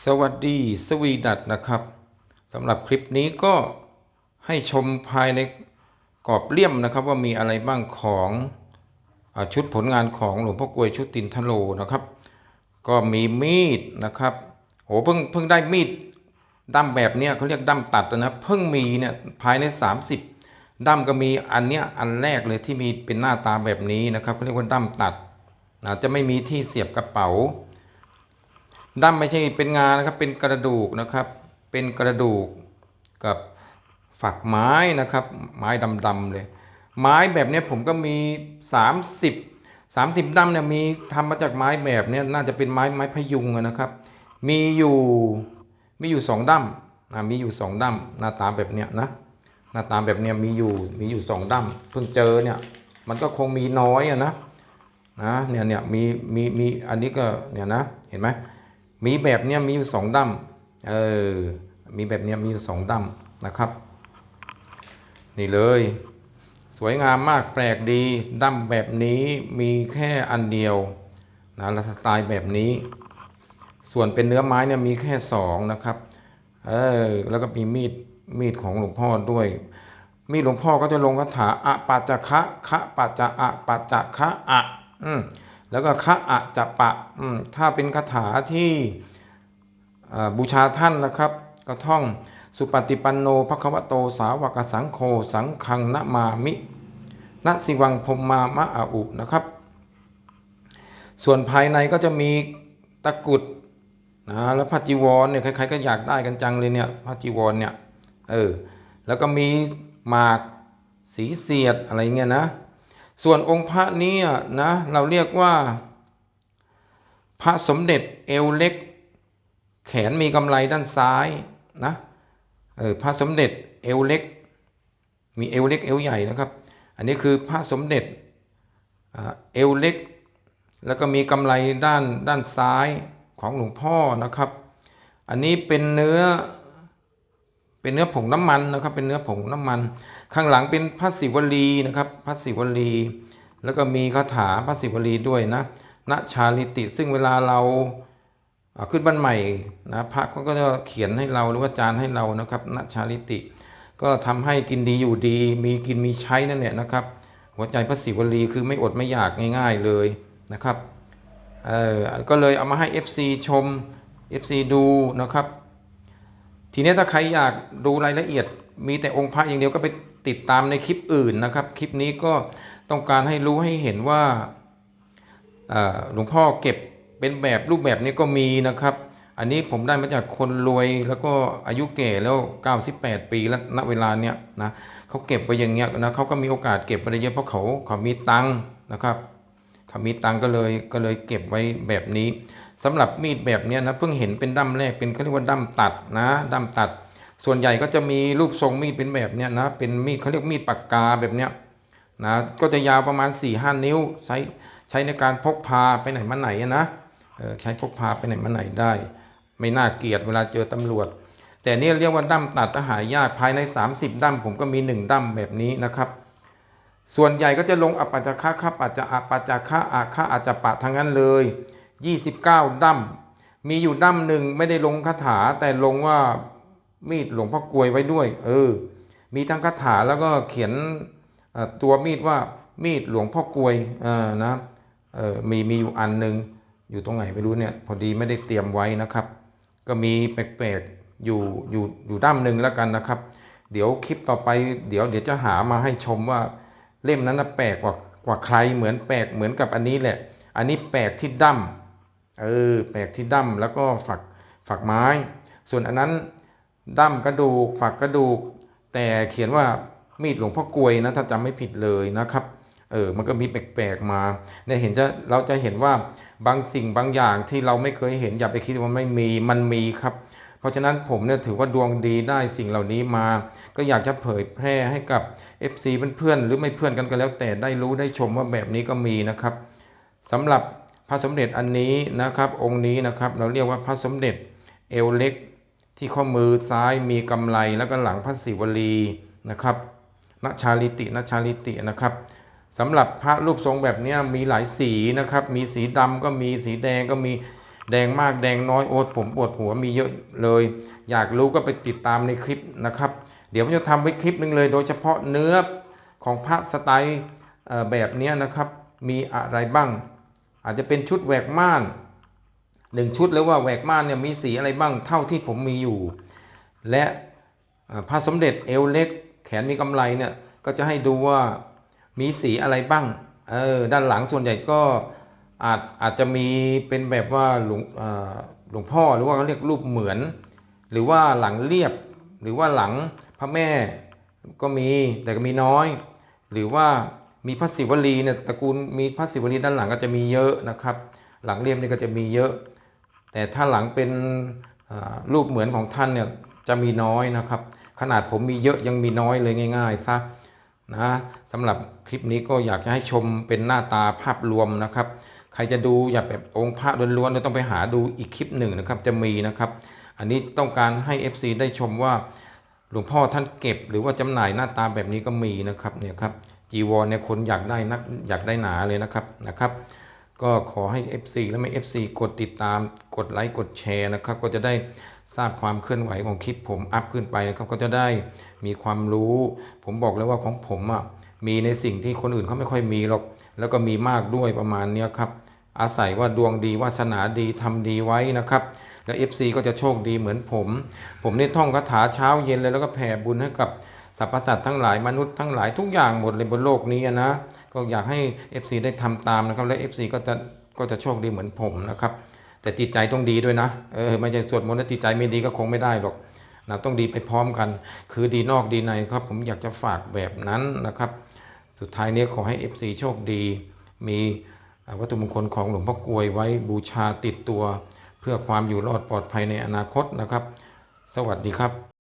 สวัสดีสวีดัตนะครับสำหรับคลิปนี้ก็ให้ชมภายในกรอบเลี่ยมนะครับ ว่ามีอะไรบ้างของอชุดผลงานของหลวงพ่อกลวยชุดตินทโลนะครับ ก็มีมีดนะครับโอ้เพิ่งเพิ่งได้มีดด้ามแบบเนี้ยเขาเรียกด้ามตัดนะเพิ่งมีเนี่ยภายใน 30ด้ามก็มีอันเนี้ยอันแรกเลยที่มีเป็นหน้าตาแบบนี้นะครับเขาเรียกว่าด้ามตัดอาจจะไม่มีที่เสียบกระเป๋า ดั้มไม่ใช่เป็นงานะครับ เป็นกระดูกนะครับ เป็นกระดูกกับฝักไม้นะครับ ไม้ดำๆเลย ไม้แบบนี้ผมก็มี 30 30ด้ามเนี่ยมีทำมาจากไม้แบบเนี้ยน่าจะเป็นไม้ไม้พยุงนะครับ มีอยู่มีอยู่สองด้มมีอยู่สองด้มหน้าตาแบบเนี้ยนะหน้าตาแบบเนี้ยมีอยู่มีอยู่สองด้มเพิ่งเจอเนี่ยมันก็คงมีน้อยอะนะนะเนี่ยเนี่ยมีมีมีอันนี้ก็เนี่ยนะเห็นไหม มีแบบเนี้ยมีอยู่สองด้ามเออ มีแบบเนี้ยมีอยู่สองด้ามนะครับ นี่เลย สวยงามมากแปลกดีด้ามแบบนี้มีแค่อันเดียวนะละสไตล์แบบนี้ ส่วนเป็นเนื้อไม้เนี่ยมีแค่สองนะครับ เออ แล้วก็มีมีดมีดของหลวงพ่อด้วย มีดหลวงพ่อก็จะลงคาถาอะปัจจคะคะปัจจะอะปัจจะคะอะ อืม แล้วก็คะอะจะปะถ้าเป็นคาถาที่บูชาท่านนะครับ ก็ท่องสุปฏิปันโนภควโตสาวกสังโฆสังฆังนะมามินะสิวังพมมามะอาอุนะครับ ส่วนภายในก็จะมีตะกุดนะแล้วพระจีวรเนี่ยใครๆก็อยากได้กันจังเลยเนี่ยพระจีวรเนี่ยเออแล้วก็มีหมากสีเสียดอะไรเงี้ยนะ ส่วนองค์พระนี้นะ เราเรียกว่า พระสมเด็จเอวเล็ก แขนมีกำไลด้านซ้ายนะเออพระสมเด็จเอวเล็ก มีเอวเล็กเอวใหญ่นะครับ อันนี้คือพระสมเด็จเอวเล็ก แล้วก็มีกำไลด้านด้านซ้ายของหลวงพ่อนะครับ อันนี้เป็นเนื้อเป็นเนื้อผงน้ำมันนะครับ เป็นเนื้อผงน้ำมัน ข้างหลังเป็นพระศิวลีนะครับพระศิวลี แล้วก็มีคาถาพระศิวลีด้วยนะณชาลิติ ซึ่งเวลาเราขึ้นบ้านใหม่นะพระเขาก็จะเขียนให้เราหรือว่าจานให้เรานะครับณชาลิติ ก็ทำให้กินดีอยู่ดี มีกินมีใช้นั่นแหละนะครับ หัวใจพระศิวลีคือไม่อดไม่อยากง่ายๆเลยนะครับเออก็เลยเอามาให้ FC ชม FC ดูนะครับ ทีนี้ถ้าใครอยากดูรายละเอียด มีแต่องค์พระอย่างเดียวก็ไป ติดตามในคลิปอื่นนะครับ คลิปนี้ก็ต้องการให้รู้ให้เห็นว่าหลวงพ่อเก็บเป็นแบบรูปแบบนี้ก็มีนะครับ อันนี้ผมได้มาจากคนรวยแล้วก็อายุแก่แล้ว 98 ปีแล้วณเวลาเนี้ยนะเขาเก็บไปอย่างเงี้ยนะเขาก็มีโอกาสเก็บไปได้เยอะเพราะเขาเขามีตังค์นะครับเขามีตังค์ก็เลยก็เลยเก็บไว้แบบนี้สำหรับมีดแบบเนี้ยนะเพิ่งเห็นเป็นด้ามแรกเป็นเขาเรียกว่าด้ามตัดนะด้ามตัด ส่วนใหญ่ก็จะมีรูปทรงมีดเป็นแบบเนี้ยนะ เป็นมีดเขาเรียกมีดปากกาแบบเนี้ยนะ ก็จะยาวประมาณ4ี่ห้านิ้ว ใช้ใช้ในการพกพาไปไหนมาไหนนะเออใช้พกพาไปไหนมาไหนได้ ไม่น่าเกลียดเวลาเจอตำรวจ แต่นี่เรียกว่าด้ามตัดหายากภายใน 30ด้ามผมก็มี 1ด้ามแบบนี้นะครับ ส่วนใหญ่ก็จะลงอปัจจคะคะปัจจะอปัจจคะอาคะอาจจะปะทั้งนั้นเลย 29 ดั้มมีอยู่ดั้มหนึ่งไม่ได้ลงคาถาแต่ลงว่า มีดหลวงพ่อกลวยไว้ด้วย เออ มีทั้งคาถาแล้วก็เขียนตัวมีดว่ามีดหลวงพ่อกลวยเออนะเออมีมีอยู่อันหนึ่งอยู่ตรงไหนไม่รู้เนี่ยพอดีไม่ได้เตรียมไว้นะครับ ก็มีแปลกๆอยู่อยู่อยู่ด้ามหนึ่งแล้วกันนะครับ เดี๋ยวคลิปต่อไปเดี๋ยวเดี๋ยวจะหามาให้ชมว่าเล่มนั้นนะแปลกกว่ากว่าใครเหมือนแปลกเหมือนกับอันนี้แหละ อันนี้แปลกที่ดั้มเออแปลกที่ดั้มแล้วก็ฝักฝักไม้ ส่วนอันนั้น ดั้มกระดูกฝักกระดูก แต่เขียนว่ามีดหลวงพ่อกลวยนะถ้าจำไม่ผิดเลยนะครับเออมันก็มีแปลกๆมาเนี่ยเห็นจะเราจะเห็นว่าบางสิ่งบางอย่างที่เราไม่เคยเห็นอย่าไปคิดว่าไม่มีมันมีครับ เพราะฉะนั้นผมเนี่ยถือว่าดวงดีได้สิ่งเหล่านี้มา ก็อยากจะเผยแพร่ให้กับ FC เพื่อนๆหรือไม่เพื่อนกันก็แล้ว แต่ได้รู้ได้ชมว่าแบบนี้ก็มีนะครับสำหรับพระสมเด็จอันนี้นะครับ องค์นี้นะครับ เราเรียกว่าพระสมเด็จเอวเล็ก ที่ข้อมือซ้ายมีกำไลแล้วก็หลังพระศิวลีนะครับนชาลิตินชาลิตินะครับสำหรับพระรูปทรงแบบนี้มีหลายสีนะครับ มีสีดำก็มีสีแดงก็มีแดงมากแดงน้อยโอ๊ตผมปวดหัวมีเยอะเลย อยากรู้ก็ไปติดตามในคลิปนะครับ เดี๋ยวผมจะทำไว้คลิปหนึ่งเลย โดยเฉพาะเนื้อของพระสไตล์แบบนี้นะครับ มีอะไรบ้าง อาจจะเป็นชุดแหวกม่าน หนึ่งชุดแล้วว่าแหวกม่านเนี่ยมีสีอะไรบ้างเท่าที่ผมมีอยู่ และพระสมเด็จเอวเล็ก แขนมีกำไรเนี่ยก็จะให้ดูว่ามีสีอะไรบ้างเออด้านหลังส่วนใหญ่ก็อาจอาจจะมีเป็นแบบว่าหลวงหลวงพ่อหรือว่าเขาเรียกรูปเหมือน หรือว่าหลังเรียบ หรือว่าหลังพระแม่ก็มีแต่ก็มีน้อย หรือว่ามีพระศิวลีเนี่ยตระกูลมีพระศิวลีด้านหลังก็จะมีเยอะนะครับ หลังเรียบนี่ก็จะมีเยอะ แต่ถ้าหลังเป็นรูปเหมือนของท่านเนี่ยจะมีน้อยนะครับ ขนาดผมมีเยอะยังมีน้อยเลยง่ายๆซะนะสำหรับคลิปนี้ก็อยากจะให้ชมเป็นหน้าตาภาพรวมนะครับ ใครจะดูอย่าแบบองค์พระล้วนๆเราต้องไปหาดูอีกคลิปหนึ่งนะครับจะมีนะครับ อันนี้ต้องการให้ FC ได้ชมว่าหลวงพ่อท่านเก็บหรือว่าจำหน่ายหน้าตาแบบนี้ก็มีนะครับเนี่ยครับจีวรเนี่ยคนอยากได้นักอยากได้หนาเลยนะครับนะครับ ก็ขอให้ FC และไม่ FC กดติดตามกดไลค์กดแชร์นะครับ ก็จะได้ทราบความเคลื่อนไหวของคลิปผมอัพขึ้นไปนะครับก็จะได้มีความรู้ ผมบอกแล้วว่าของผมอะมีในสิ่งที่คนอื่นเขาไม่ค่อยมีหรอกแล้วก็มีมากด้วยประมาณเนี้ยครับ อาศัยว่าดวงดีวาสนาดีทำดีไว้นะครับ แล้ว FC ก็จะโชคดีเหมือนผม ผมนี่ท่องคาถาเช้าเย็นเลยแล้วก็แผ่บุญให้กับสรรพสัตว์ทั้งหลายมนุษย์ทั้งหลายทุกอย่างหมดเลยบนโลกนี้นะ ก็อยากให้ FC ได้ทำตามนะครับ และ FC ก็จะก็จะโชคดีเหมือนผมนะครับ แต่จิตใจต้องดีด้วยนะเออไม่ใช่สวดมนต์แล้วจิตใจไม่ดีก็คงไม่ได้หรอกนะต้องดีไปพร้อมกัน คือดีนอกดีในครับ ผมอยากจะฝากแบบนั้นนะครับ สุดท้ายนี้ขอให้ FC โชคดี มีวัตถุมงคลของหลวงพ่อกลวยไว้บูชาติดตัว เพื่อความอยู่รอดปลอดภัยในอนาคตนะครับ สวัสดีครับ